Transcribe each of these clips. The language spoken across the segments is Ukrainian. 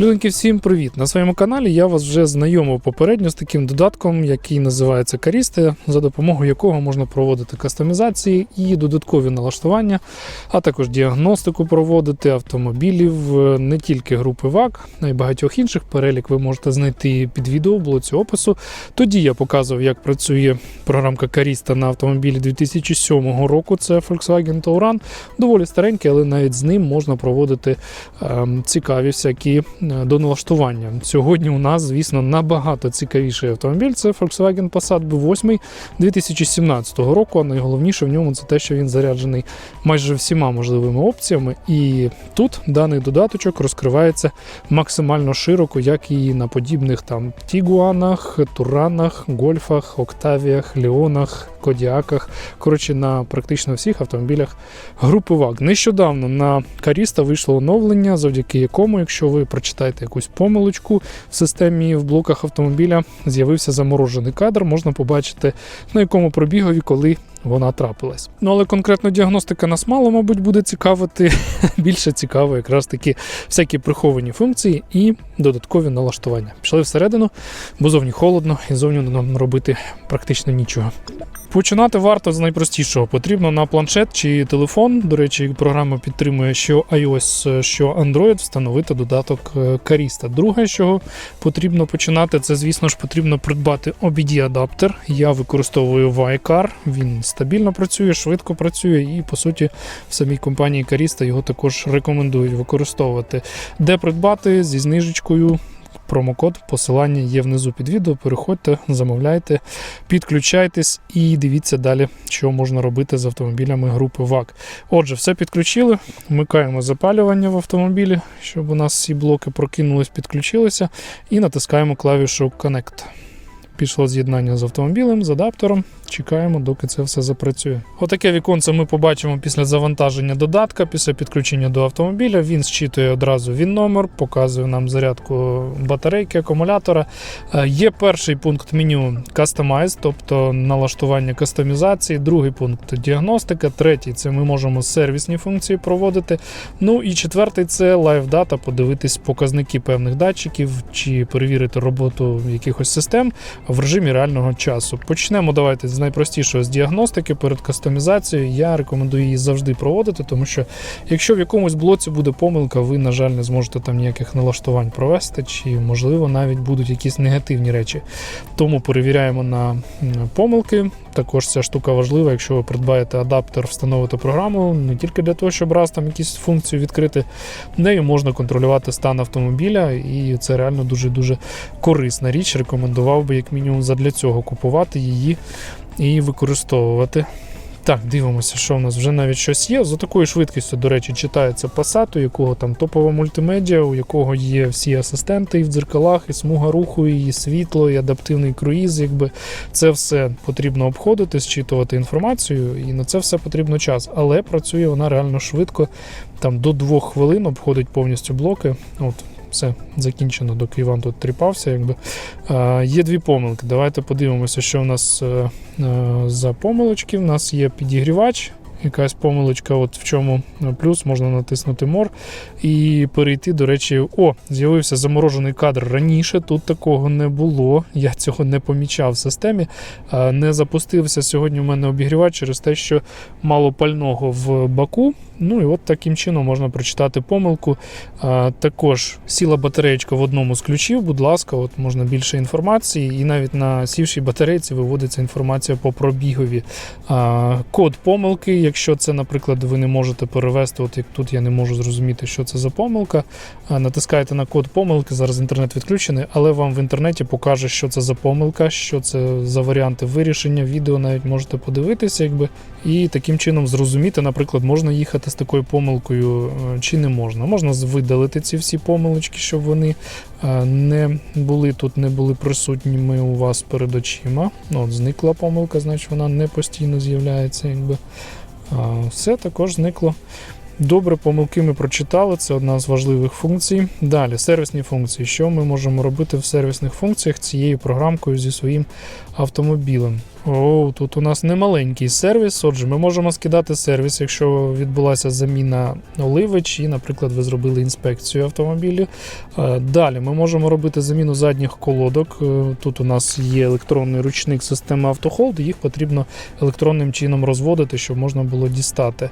Люденьки, всім привіт! На своєму каналі я вас вже знайомив попередньо з таким додатком, який називається Карісти, за допомогою якого можна проводити кастомізації і додаткові налаштування, а також діагностику проводити автомобілів е, не тільки групи ВАК, а й багатьох інших. Перелік ви можете знайти під відео блоці опису. Тоді я показував, як працює програмка Каріста на автомобілі 2007 року. Це Volkswagen Touran. Доволі старенький, але навіть з ним можна проводити ем, цікаві всякі до налаштування. Сьогодні у нас, звісно, набагато цікавіший автомобіль. Це Volkswagen Passat B8 2017 року. А найголовніше в ньому це те, що він заряджений майже всіма можливими опціями. І тут даний додаточок розкривається максимально широко, як і на подібних там Тігуанах, Туранах, Гольфах, Октавіях, Леонах, Кодіаках. Коротше, на практично всіх автомобілях групи ВАГ. Нещодавно на Каріста вийшло оновлення, завдяки якому, якщо ви прочитаєте якусь помилочку в системі в блоках автомобіля, з'явився заморожений кадр, можна побачити на якому пробігові, коли вона трапилась. Ну але конкретно діагностика нас мало, мабуть, буде цікавити. Більше цікаво, якраз таки всякі приховані функції і додаткові налаштування. Пішли всередину, бо зовні холодно і зовні нам робити практично нічого. Починати варто з найпростішого. Потрібно на планшет чи телефон. До речі, програма підтримує що iOS, що Android, встановити додаток е, Каріста. Друге, з чого потрібно починати, це, звісно ж, потрібно придбати OBD-адаптер. Я використовую Vicar, він стабільно працює, швидко працює, і по суті в самій компанії Каріста його також рекомендують використовувати. Де придбати зі знижечкою. Промокод, посилання є внизу під відео. Переходьте, замовляйте, підключайтесь і дивіться далі, що можна робити з автомобілями групи ВАК. Отже, все підключили. Вмикаємо запалювання в автомобілі, щоб у нас всі блоки прокинулись, підключилися, і натискаємо клавішу Connect. Пішло з'єднання з автомобілем, з адаптером. Чекаємо, доки це все запрацює. Отаке віконце ми побачимо після завантаження додатка, після підключення до автомобіля. Він зчитує одразу він номер, показує нам зарядку батарейки, акумулятора. Е, Є перший пункт меню Customize, тобто налаштування кастомізації. Другий пункт діагностика. Третій це ми можемо сервісні функції проводити. Ну і четвертий це Data, подивитись показники певних датчиків чи перевірити роботу якихось систем в режимі реального часу. Почнемо давайте з найпростішого з діагностики перед кастомізацією. Я рекомендую її завжди проводити, тому що якщо в якомусь блоці буде помилка, ви, на жаль, не зможете там ніяких налаштувань провести, чи, можливо, навіть будуть якісь негативні речі. Тому перевіряємо на помилки. Також ця штука важлива, якщо ви придбаєте адаптер, встановите програму, не тільки для того, щоб раз там якісь функцію відкрити, нею можна контролювати стан автомобіля, і це реально дуже-дуже корисна річ. Рекомендував би, як мінімум, задля цього купувати її і використовувати. Так, дивимося, що в нас вже навіть щось є. За такою швидкістю, до речі, читається Passat, у якого там топова мультимедіа, у якого є всі асистенти і в дзеркалах, і смуга руху, і світло, і адаптивний круїз. Якби це все потрібно обходити, зчитувати інформацію, і на це все потрібно час. Але працює вона реально швидко. Там до двох хвилин обходить повністю блоки. От все закінчено, доки Іван тут тріпався. Якби. Е, є дві помилки. Давайте подивимося, що в нас е, е, за помилочки. У нас є підігрівач. Якась помилочка, от в чому плюс, можна натиснути мор і перейти. До речі, о, з'явився заморожений кадр раніше. Тут такого не було. Я цього не помічав в системі. Е, Не запустився сьогодні. У мене обігрівач через те, що мало пального в баку. Ну і от таким чином можна прочитати помилку. Також сіла батареєчка в одному з ключів, будь ласка, от можна більше інформації, і навіть на сівшій батарейці виводиться інформація по пробігові. Код помилки, якщо це, наприклад, ви не можете перевести, от як тут я не можу зрозуміти, що це за помилка. Натискаєте на код помилки, зараз інтернет відключений, але вам в інтернеті покаже, що це за помилка, що це за варіанти вирішення. Відео навіть можете подивитися, якби, і таким чином зрозуміти, наприклад, можна їхати з такою помилкою е, чи не можна. Можна видалити ці всі помилочки, щоб вони е, не були тут, не були присутніми у вас перед очима. Ну, от зникла помилка, значить вона не постійно з'являється. Якби. Все також зникло. Добре, помилки ми прочитали, це одна з важливих функцій. Далі, сервісні функції. Що ми можемо робити в сервісних функціях цією програмкою зі своїм автомобілем? О, тут у нас немаленький сервіс. Отже, ми можемо скидати сервіс, якщо відбулася заміна оливи, чи, наприклад, ви зробили інспекцію автомобілю. Е, Далі ми можемо робити заміну задніх колодок. Е, Тут у нас є електронний ручник системи автохолд, їх потрібно електронним чином розводити, щоб можна було дістати.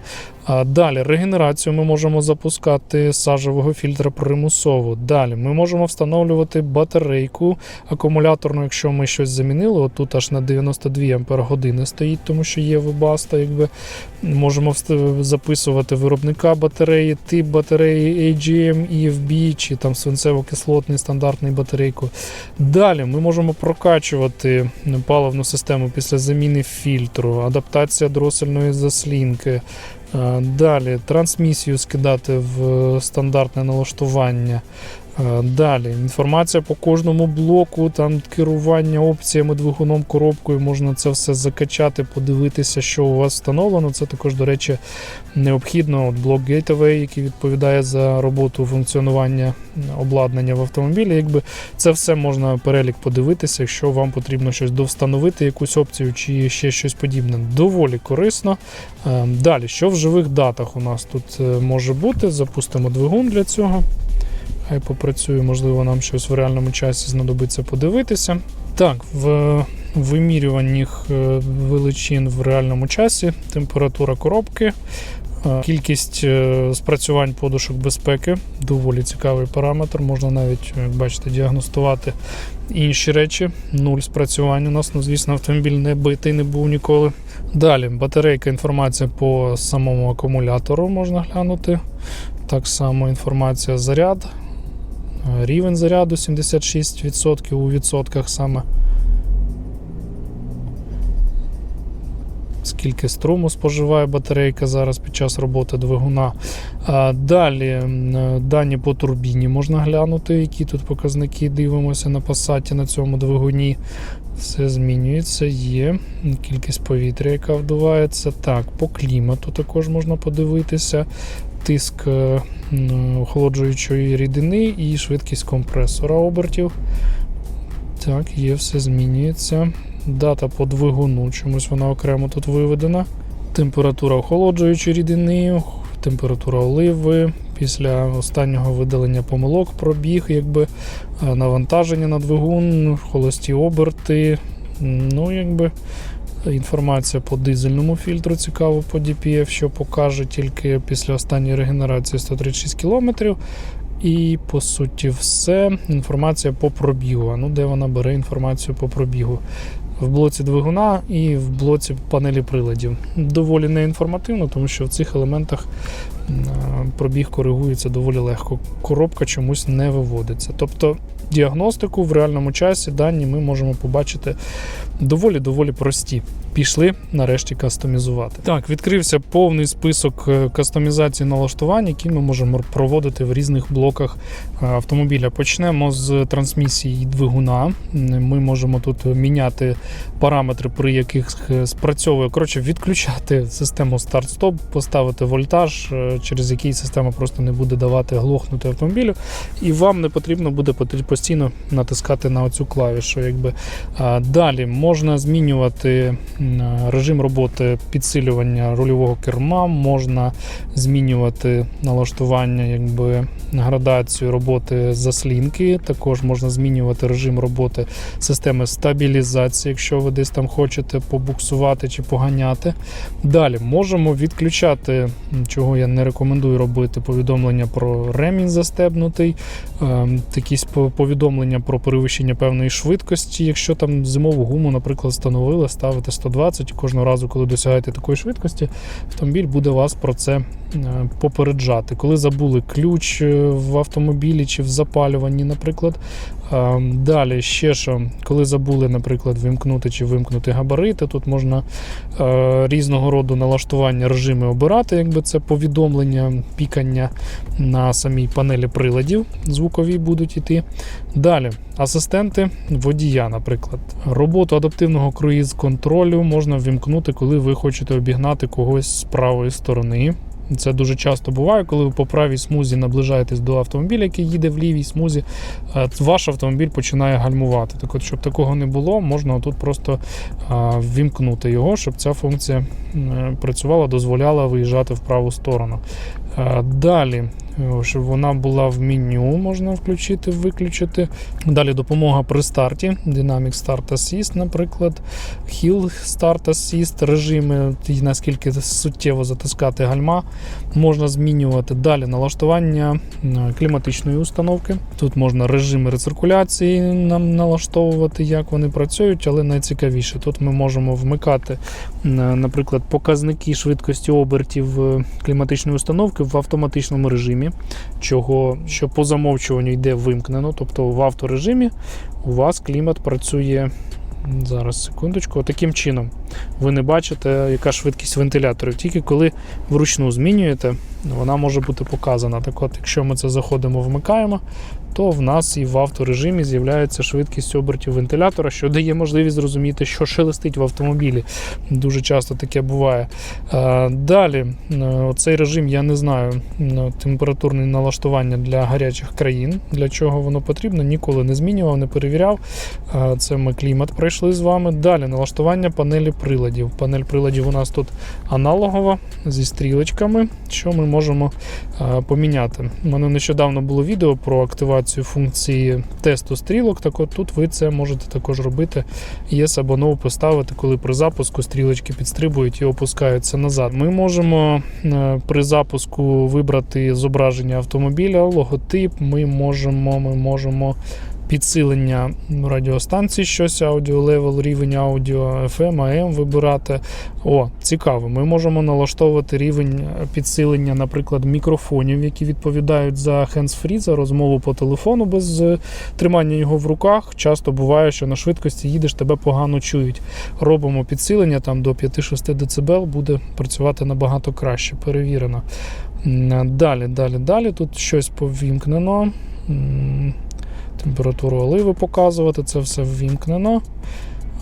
Далі регенерацію ми можемо запускати сажевого фільтра примусово. Далі ми можемо встановлювати батарейку акумуляторну, якщо ми щось замінили. От тут аж на 92 ампер години стоїть, тому що є вибаста. Якби можемо записувати виробника батареї, тип батареї AGM, EFB чи там свинцево-кислотний стандартний батарейку. Далі ми можемо прокачувати паливну систему після заміни фільтру, адаптація дросельної заслінки. Е, Далі трансмісію скидати в стандартне налаштування. Е, Далі інформація по кожному блоку, там керування опціями, двигуном, коробкою. Можна це все закачати, подивитися, що у вас встановлено. Це також, до речі, необхідно. От блок Gateway, який відповідає за роботу функціонування обладнання в автомобілі. Якби це все можна перелік подивитися, якщо вам потрібно щось довстановити, якусь опцію чи ще щось подібне. Доволі корисно. Е, Далі, що в живих датах у нас тут е, може бути? Запустимо двигун для цього. Хай попрацює, можливо, нам щось в реальному часі знадобиться подивитися. Так, в вимірюванні е, величин в реальному часі, температура коробки, е, кількість е, спрацювань подушок безпеки доволі цікавий параметр. Можна навіть, як бачите, діагностувати інші речі. Нуль спрацювань у нас, ну, звісно, автомобіль не битий не був ніколи. Далі батарейка, інформація по самому акумулятору можна глянути. Так само інформація заряд. Рівень заряду 76% у відсотках саме. Скільки струму споживає батарейка зараз під час роботи двигуна. Далі дані по турбіні можна глянути, які тут показники дивимося на пасаті на цьому двигуні. Все змінюється, є кількість повітря, яка вдувається. Так, по клімату також можна подивитися. Тиск е, охолоджуючої рідини і швидкість компресора обертів. Так, є, все змінюється. Дата по двигуну, чомусь вона окремо тут виведена. Температура охолоджуючої рідини, температура оливи. Після останнього видалення помилок пробіг, якби е, навантаження на двигун, холості оберти. Ну, якби інформація по дизельному фільтру цікаво по DPF, що покаже тільки після останньої регенерації 136 км. І по суті, все. Інформація по пробігу. Ну де вона бере інформацію по пробігу? В блоці двигуна і в блоці панелі приладів. Доволі неінформативно, тому що в цих елементах пробіг коригується доволі легко. Коробка чомусь не виводиться. Тобто діагностику в реальному часі дані ми можемо побачити доволі доволі прості. Пішли нарешті кастомізувати. Так, відкрився повний список е, кастомізації налаштувань, які ми можемо проводити в різних блоках е, автомобіля. Почнемо з трансмісії двигуна. Ми можемо тут міняти параметри, при яких е, спрацьовує. Коротше, відключати систему старт-стоп, поставити вольтаж, через який система просто не буде давати глохнути автомобілю, і вам не потрібно буде постійно натискати на оцю клавішу. Якби. Далі можна змінювати режим роботи підсилювання рульового керма, можна змінювати налаштування, якби градацію роботи заслінки. Також можна змінювати режим роботи системи стабілізації, якщо ви десь там хочете побуксувати чи поганяти. Далі можемо відключати, чого я не рекомендую робити, повідомлення про ремінь застебнутий, ем, якісь повідомлення про перевищення певної швидкості. Якщо там зимову гуму, наприклад, встановили, ставити 120, кожного разу, коли досягаєте такої швидкості, автомобіль буде вас про це е, попереджати. Коли забули ключ е, в автомобілі чи в запалюванні, наприклад. Е, Далі ще що, коли забули, наприклад, вимкнути чи вимкнути габарити, тут можна е, різного роду налаштування режими обирати, якби це повідомлення, пікання на самій панелі приладів, звукові будуть іти. Далі, асистенти водія, наприклад. Роботу адаптивного круїз-контролю можна ввімкнути, коли ви хочете обігнати когось з правої сторони. Це дуже часто буває, коли ви по правій смузі наближаєтесь до автомобіля, який їде в лівій смузі, е, ваш автомобіль починає гальмувати. Так от, щоб такого не було, можна тут просто а, ввімкнути його, щоб ця функція е, працювала, дозволяла виїжджати в праву сторону. Далі, щоб вона була в меню, можна включити, виключити. Далі допомога при старті, Dynamic Start Assist, наприклад, Hill Start Assist, режими, наскільки суттєво затискати гальма, можна змінювати. Далі налаштування кліматичної установки. Тут можна режими рециркуляції нам налаштовувати, як вони працюють, але найцікавіше, тут ми можемо вмикати, наприклад, показники швидкості обертів е, кліматичної установки в автоматичному режимі, чого що по замовчуванню йде вимкнено. Тобто в авторежимі у вас клімат працює. Зараз секундочку, таким чином. Ви не бачите, яка швидкість вентиляторів. Тільки коли вручну змінюєте, вона може бути показана. Так от, якщо ми це заходимо, вмикаємо, то в нас і в авторежимі з'являється швидкість обертів вентилятора, що дає можливість зрозуміти, що шелестить в автомобілі. Дуже часто таке буває. Е, Далі, е, цей режим, я не знаю, температурне налаштування для гарячих країн. Для чого воно потрібно, ніколи не змінював, не перевіряв. Е, Це ми клімат пройшли з вами. Далі налаштування панелі приладів. Панель приладів у нас тут аналогова зі стрілочками, що ми можемо поміняти. У мене нещодавно було відео про активацію функції тесту стрілок. Так от тут ви це можете також робити. Yes або no поставити, коли при запуску стрілочки підстрибують і опускаються назад. Ми можемо е, при запуску вибрати зображення автомобіля, логотип. Ми можемо, ми можемо. Підсилення радіостанції, щось аудіо левел, рівень аудіо, FM, AM вибирати. О, цікаво. Ми можемо налаштовувати рівень підсилення, наприклад, мікрофонів, які відповідають за hands-free, за розмову по телефону без е, тримання його в руках. Часто буває, що на швидкості їдеш, тебе погано чують. Робимо підсилення там до 5-6 дБ, буде працювати набагато краще, перевірено. Далі, далі, далі. Тут щось повімкнено. Температуру оливи показувати, це все ввімкнено.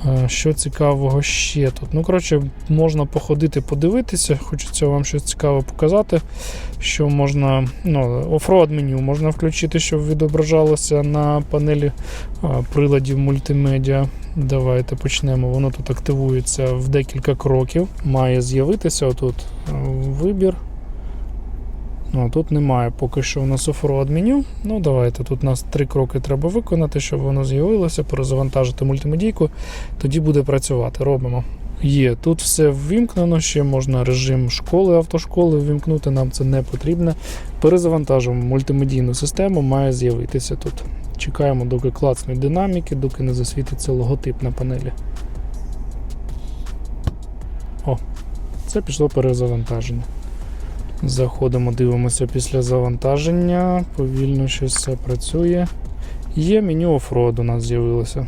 Е, Що цікавого ще тут? Ну, коротше, можна походити, подивитися. Хочеться вам щось цікаве показати. Що можна, ну, офроад меню можна включити, щоб відображалося на панелі приладів мультимедіа. Давайте почнемо. Воно тут активується в декілька кроків. Має з'явитися отут е, вибір. Ну, тут немає поки що у нас офроад меню. Ну, давайте. Тут у нас три кроки треба виконати, щоб воно з'явилося, перезавантажити мультимедійку, тоді буде працювати. Робимо. Є, тут все ввімкнено, ще можна режим школи, автошколи ввімкнути, нам це не потрібно. Перезавантажуємо мультимедійну систему, має з'явитися тут. Чекаємо, доки клацнуть динаміки, доки не засвітиться логотип на панелі. О, це пішло перезавантаження. Заходимо, дивимося після завантаження. Повільно щось все працює. Є меню офроад у нас з'явилося.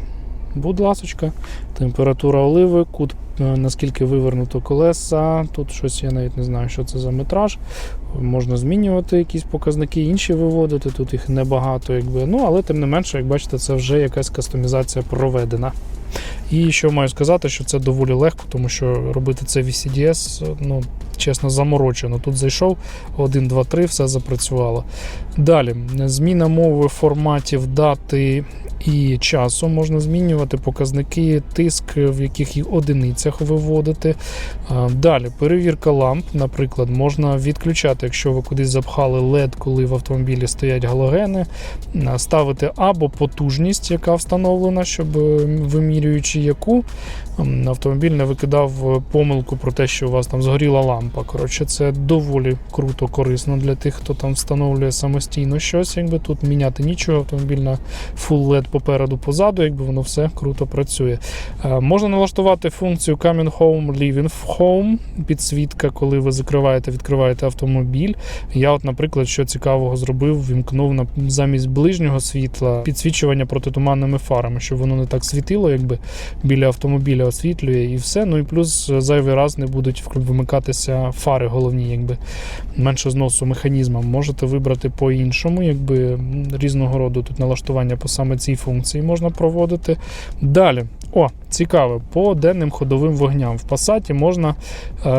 Будь ласочка, температура оливи, кут, е, наскільки вивернуто колеса. Тут щось я навіть не знаю, що це за метраж. Можна змінювати якісь показники, інші виводити. Тут їх небагато, якби. Ну, але тим не менше, як бачите, це вже якась кастомізація проведена. І що маю сказати, що це доволі легко, тому що робити це в CDS, ну, чесно, заморочено. Тут зайшов 1, 2, 3, все запрацювало. Далі, зміна мови форматів дати і часу можна змінювати показники, тиск, в яких їх одиницях виводити. Далі, перевірка ламп, наприклад, можна відключати, якщо ви кудись запхали LED, коли в автомобілі стоять галогени, ставити або потужність, яка встановлена, щоб е, вимірюючи яку автомобіль не викидав е, помилку про те, що у вас там згоріла лампа. Коротше, це доволі круто, корисно для тих, хто там встановлює самостійно щось. Якби тут міняти нічого, автомобіль на Full LED попереду, позаду, якби воно все круто працює. Е, Можна налаштувати функцію Coming Home, Leaving Home, підсвітка, коли ви закриваєте, відкриваєте автомобіль. Я, от, наприклад, що цікавого зробив, вімкнув на замість ближнього світла підсвічування протитуманними фарами, щоб воно не так світило, якби біля автомобіля освітлює і все. Ну і плюс е, зайвий раз не будуть вимикатися фари головні, якби менше зносу механізмом. Можете вибрати по-іншому, якби різного роду тут налаштування по саме цій функції можна проводити. Далі. О, цікаве, по денним ходовим вогням. В Passat можна е,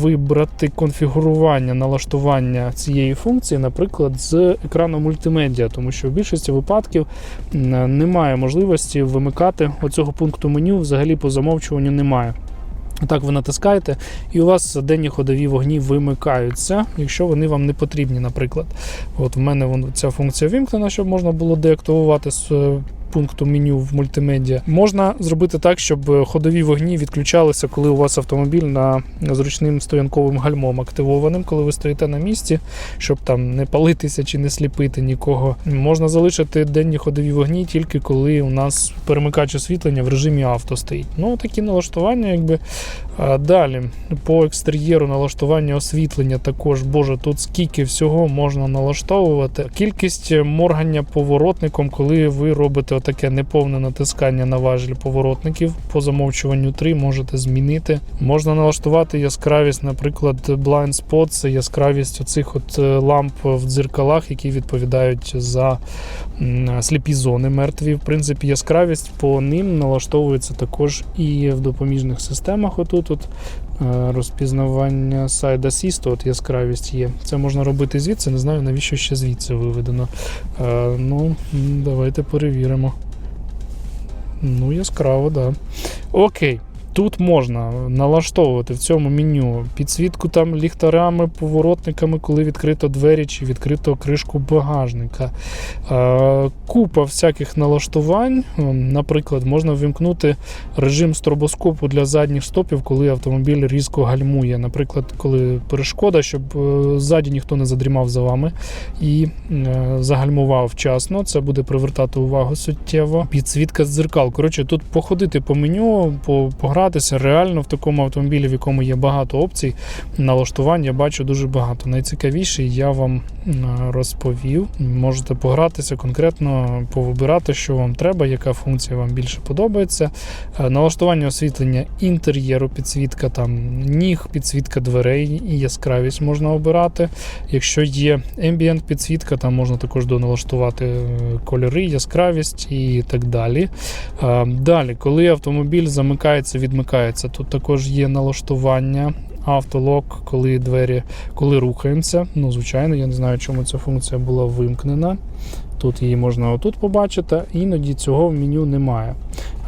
вибрати конфігурування налаштування цієї функції, наприклад, з екрану мультимедіа, тому що в більшості випадків немає можливості вимикати оцього пункту меню, взагалі по замовчуванню немає. Так, ви натискаєте, і у вас денні ходові вогні вимикаються, якщо вони вам не потрібні, наприклад. От в мене ця функція вимкнена, щоб можна було деактивувати е, пункту меню в мультимедіа. Можна зробити так, щоб ходові вогні відключалися, коли у вас автомобіль на зручним стоянковим гальмом активованим, коли ви стоїте на місці, щоб там не палитися чи не сліпити нікого. Можна залишити денні ходові вогні тільки коли у нас перемикач освітлення в режимі авто стоїть. Ну такі налаштування, якби далі по екстер'єру налаштування освітлення також, боже, тут скільки всього можна налаштовувати. Кількість моргання поворотником, коли ви робите отаке неповне натискання на важіль поворотників по замовчуванню 3 можете змінити. Можна налаштувати яскравість, наприклад, blind spot, це яскравість оцих от е, ламп в дзеркалах, які відповідають за сліпі зони мертві. В принципі, яскравість по ним налаштовується також і в допоміжних системах. Отут от е, розпізнавання Side Assist, от яскравість є. Це можна робити звідси, не знаю навіщо ще звідси виведено. Е, Ну, давайте перевіримо. Ну, яскраво, так. Да. Окей. Тут можна налаштовувати в цьому меню підсвітку там ліхтарями, поворотниками, коли відкрито двері чи відкрито кришку багажника. Е, Купа всяких налаштувань. Ем, Наприклад, можна ввімкнути режим стробоскопу для задніх стопів, коли автомобіль різко гальмує. Наприклад, коли перешкода, щоб е, ззаді ніхто не задрімав за вами і е, загальмував вчасно. Це буде привертати увагу суттєво. Підсвітка з дзеркал. Коротше, тут походити по меню, по- погратися реально в такому автомобілі, в якому є багато опцій. Налаштувань я бачу дуже багато. Найцікавіше я вам розповів. Можете погратися конкретно, повибирати, що вам треба, яка функція вам більше подобається. Е, Налаштування освітлення інтер'єру, підсвітка там ніг, підсвітка дверей і яскравість можна обирати. Якщо є ambient підсвітка, там можна також доналаштувати е, кольори, яскравість і так далі. Е, Далі, коли автомобіль замикається, відмикається, тут також є налаштування. Автолок, коли двері, коли рухаємося. Ну, звичайно, я не знаю, чому ця функція була вимкнена. Тут її можна отут побачити, іноді цього в меню немає.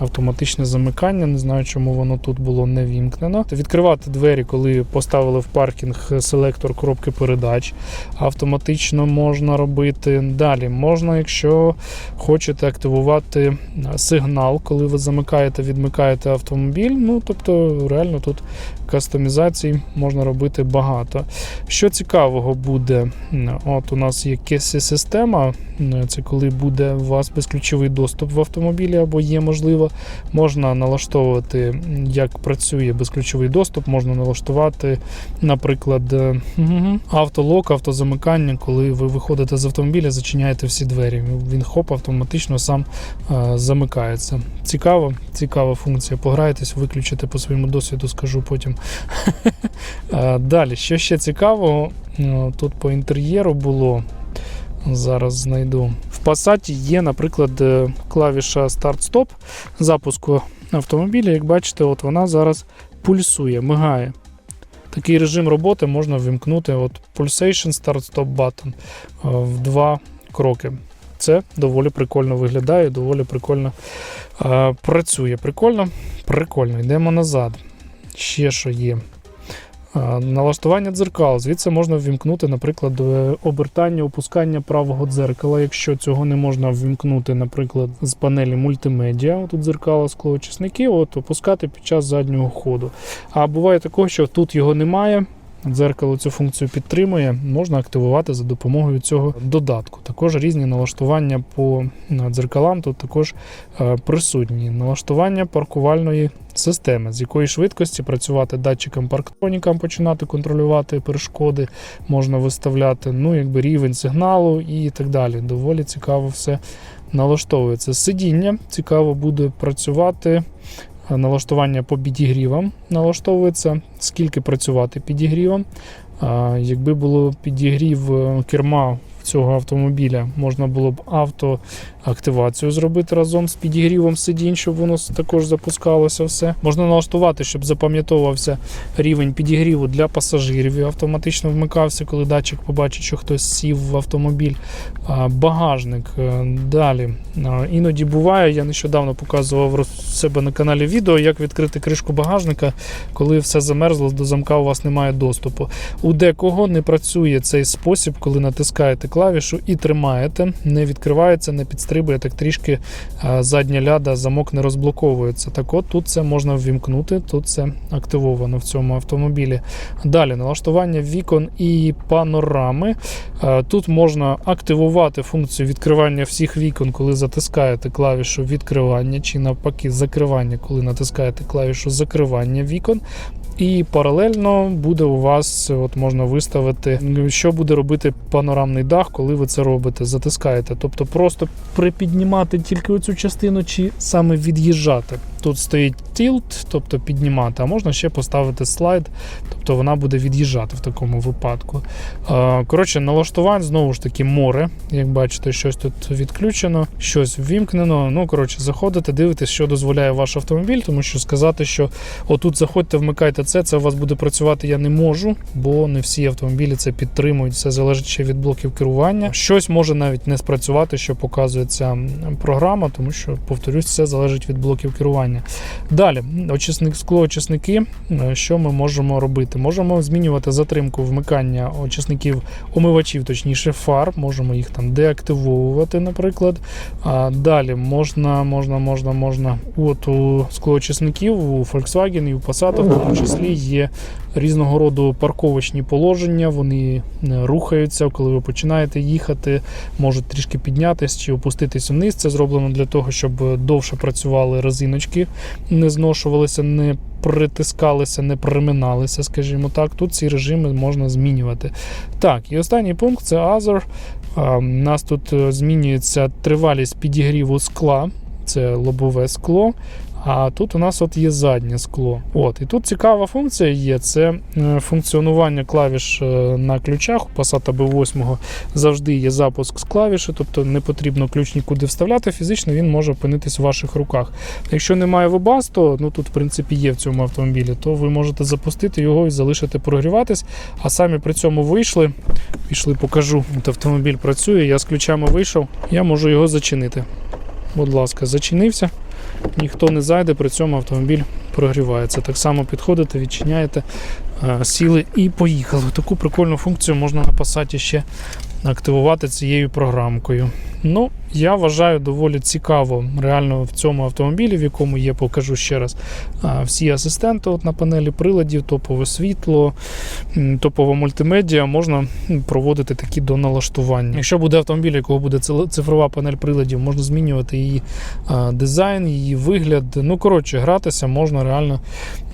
Автоматичне замикання, не знаю, чому воно тут було не вімкнено. Відкривати двері, коли поставили в паркінг селектор коробки передач, автоматично можна робити. Далі можна, якщо хочете активувати сигнал, коли ви замикаєте, відмикаєте автомобіль. Ну тобто, реально тут кастомізацій можна робити багато. Що цікавого буде, от у нас є кесі система. Це коли буде у вас безключовий доступ в автомобілі або є можливо. Можна налаштовувати, як працює безключовий доступ, можна налаштувати, наприклад, е, автолок, автозамикання, коли ви виходите з автомобіля, зачиняєте всі двері. Він хоп, автоматично сам е, замикається. Цікаво, цікава функція. Пограйтесь, виключите по своєму досвіду, скажу потім. Е, Далі, що ще цікавого, тут по інтер'єру було. Зараз знайду. В Passat є, наприклад, е, клавіша старт-стоп запуску автомобіля. Як бачите, от вона зараз пульсує, мигає. Такий режим роботи можна вимкнути от Pulsation Start-Stop Button е, в два кроки. Це доволі прикольно виглядає, доволі прикольно е, працює. Прикольно? Прикольно. Йдемо назад. Ще що є. Налаштування дзеркал. Звідси можна ввімкнути, наприклад, е, обертання, опускання правого дзеркала. Якщо цього не можна ввімкнути, наприклад, з панелі мультимедіа, тут дзеркала, склоочисники, от опускати під час заднього ходу. А буває такого, що тут його немає. Дзеркало цю функцію підтримує, можна активувати за допомогою цього додатку. Також різні налаштування по е, дзеркалам тут також е, присутні. Налаштування паркувальної системи, з якої швидкості працювати датчикам парктронікам, починати контролювати перешкоди, можна виставляти ну, якби рівень сигналу і так далі. Доволі цікаво все налаштовується. Сидіння цікаво буде працювати. Налаштування по підігрівам налаштовується, скільки працювати підігрівом. Якби було підігрів е, керма цього автомобіля можна було б автоактивацію зробити разом з підігрівом сидінь, щоб воно також запускалося все. Можна налаштувати, щоб запам'ятовувався рівень підігріву для пасажирів і автоматично вмикався, коли датчик побачить, що хтось сів в автомобіль. Багажник. е, Далі. Іноді буває, я нещодавно показував себе на каналі відео, як відкрити кришку багажника, коли все замерзло, до замка у вас немає доступу. У декого не працює цей спосіб, коли натискаєте клавішу і тримаєте, не відкривається, не підстрибує, так трішки задня ляда, замок не розблоковується. Так от тут це можна ввімкнути, тут це активовано в цьому автомобілі. Далі налаштування вікон і панорами. Е, Тут можна активувати функцію відкривання всіх вікон, коли затискаєте клавішу відкривання, чи навпаки закривання, коли натискаєте клавішу закривання вікон. І паралельно буде у вас, от можна виставити, що буде робити панорамний дах, коли ви це робите. Затискаєте. Тобто просто припіднімати тільки оцю частину, чи саме від'їжджати. Тут стоїть тілт, тобто піднімати, а можна ще поставити слайд, тобто вона буде від'їжджати в такому випадку. Е, Коротше, налаштувань знову ж таки море. Як бачите, щось тут відключено, щось ввімкнено. Ну, коротше, заходите, дивитесь, що дозволяє ваш автомобіль, тому що сказати, що отут заходьте, вмикайте це, це у вас буде працювати, я не можу, бо не всі автомобілі це підтримують. Все залежить ще від блоків керування. Щось може навіть не спрацювати, що показує ця програма, тому що, повторюсь, все залежить від блоків керування. Далі, очисник, склоочисники. Е, Що ми можемо робити? Можемо змінювати затримку вмикання очисників омивачів, точніше фар. Можемо їх там деактивовувати, наприклад. А далі можна, можна, можна, можна. От у склоочисників у Volkswagen і у Passat в тому числі є різного роду парковочні положення. Вони е, рухаються, коли ви починаєте їхати, можуть трішки піднятися чи опуститись вниз. Це зроблено для того, щоб довше працювали резиночки, не зношувалися, не притискалися, не приминалися, скажімо так. Тут ці режими можна змінювати. Так, і останній пункт це Other. У нас тут е, змінюється тривалість підігріву скла, це лобове скло. А тут у нас от є заднє скло. От, і тут цікава функція є: це е, функціонування клавіш е, на ключах. У Passat B8 завжди є запуск з клавіші, тобто не потрібно ключ нікуди вставляти. Фізично він може опинитись в ваших руках. Якщо немає вебас, то ну тут в принципі є в цьому автомобілі, то ви можете запустити його і залишити прогріватись. А самі при цьому вийшли. Пішли, покажу. От автомобіль працює. Я з ключами вийшов, я можу його зачинити. Будь ласка, зачинився. Ніхто не зайде, при цьому автомобіль прогрівається. Так само підходите, відчиняєте, е, сіли і поїхали. Таку прикольну функцію можна на Passat ще активувати цією програмкою. Ну, я вважаю доволі цікаво реально в цьому автомобілі, в якому є, покажу ще раз, всі асистенти от на панелі приладів, топове світло, топова мультимедіа, можна проводити такі доналаштування. Якщо буде автомобіль, якого буде цифрова панель приладів, можна змінювати її дизайн, її вигляд. Ну, коротше, гратися можна реально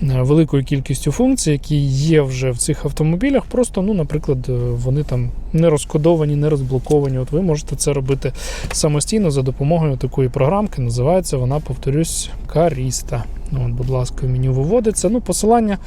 е, великою кількістю функцій, які є вже в цих автомобілях. Просто, ну, наприклад, е, вони там не розкодовані, не розблоковані. От ви можете це робити самостійно за допомогою такої програмки. Називається вона, повторюсь, Каріста. От, будь ласка, меню виводиться. Ну, посилання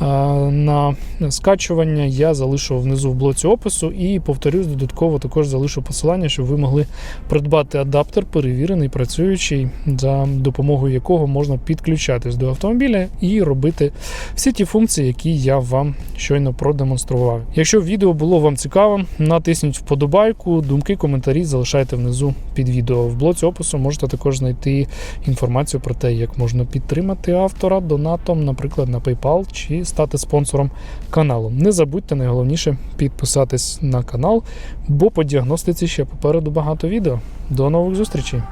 а, на скачування я залишу внизу в блоці опису і повторюсь, додатково також залишу посилання, щоб ви могли придбати адаптер, перевірений, працюючий, за допомогою якого можна підключатись до автомобіля і робити всі ті функції, які я вам щойно продемонстрував. Якщо відео було вам цікаво, натисніть вподобайку, думки, коментарі залишайте внизу під відео. В блоці опису можете також знайти інформацію про те, як можна підтримати автора донатом, наприклад, на PayPal чи стати спонсором каналу. Не забудьте найголовніше підписатись на канал, бо по діагностиці ще попереду багато відео. До нових зустрічей!